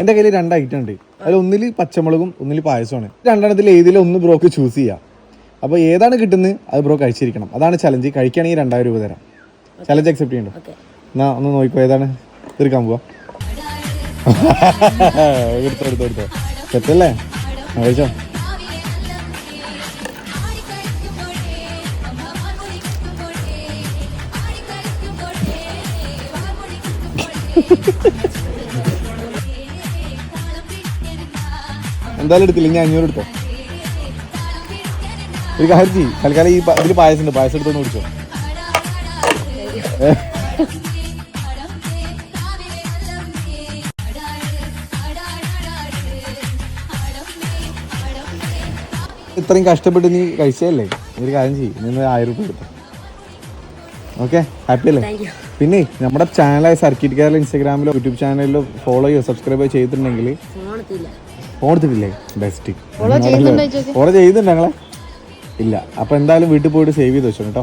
എന്റെ കയ്യിൽ രണ്ട് ഐറ്റം ഉണ്ട്. അതിൽ ഒന്നിൽ പച്ചമുളകും ഒന്നിൽ പായസമാണ് രണ്ടെണ്ണത്തിൽ ഏതിലും ഒന്ന് ബ്രോക്ക് ചൂസ് ചെയ്യാം. അപ്പോൾ ഏതാണ് കിട്ടുന്നത് അത് ബ്രോ കഴിച്ചിരിക്കണം അതാണ് ചലഞ്ച് കഴിക്കുകയാണെങ്കിൽ രണ്ടായിരം രൂപ തരാം. ചലഞ്ച് അക്സെപ്റ്റ് ചെയ്യണ്ടോ? എന്നാ ഒന്ന് നോക്കിക്കോ ഏതാണ്? തീർക്കാൻ പോവാ. എടുത്തോ എടുത്തോ എടുത്തോ. സെറ്റല്ലേ? ha! കഴിച്ചോ. എന്തായാലും എടുത്തില്ല ഇനി അഞ്ഞൂറ് എടുത്തോ? ഒരു കാര്യം ചെയ്യ് തൽക്കാലം ഈ ഇതിൽ പായസം ഉണ്ട് പായസം എടുത്തൊന്ന് കുടിച്ചോ? ഇത്രയും കഷ്ടപ്പെട്ട് നീ കഴിച്ചതല്ലേ? നീ ഒരു കാര്യം ചെയ്യും നിന്ന് ആയിരം രൂപ എടുത്തു. ഓക്കെ ഹാപ്പി അല്ലേ? പിന്നെ നമ്മുടെ ചാനലായ സർക്കിറ്റ് കേരള ഇൻസ്റ്റാഗ്രാമിലോ യൂട്യൂബ് ചാനലിലോ ഫോളോ ചെയ്യോ സബ്സ്ക്രൈബ് ചെയ്തിട്ടുണ്ടെങ്കിൽ ഫോൺ ബെസ്റ്റ് ഓർഡർ ചെയ്യുന്നുണ്ടോ ഞങ്ങളെ ഇല്ല. അപ്പൊ എന്തായാലും വീട്ടിൽ പോയിട്ട് സേവ് ചെയ്ത് വെച്ചോ കേട്ടോ.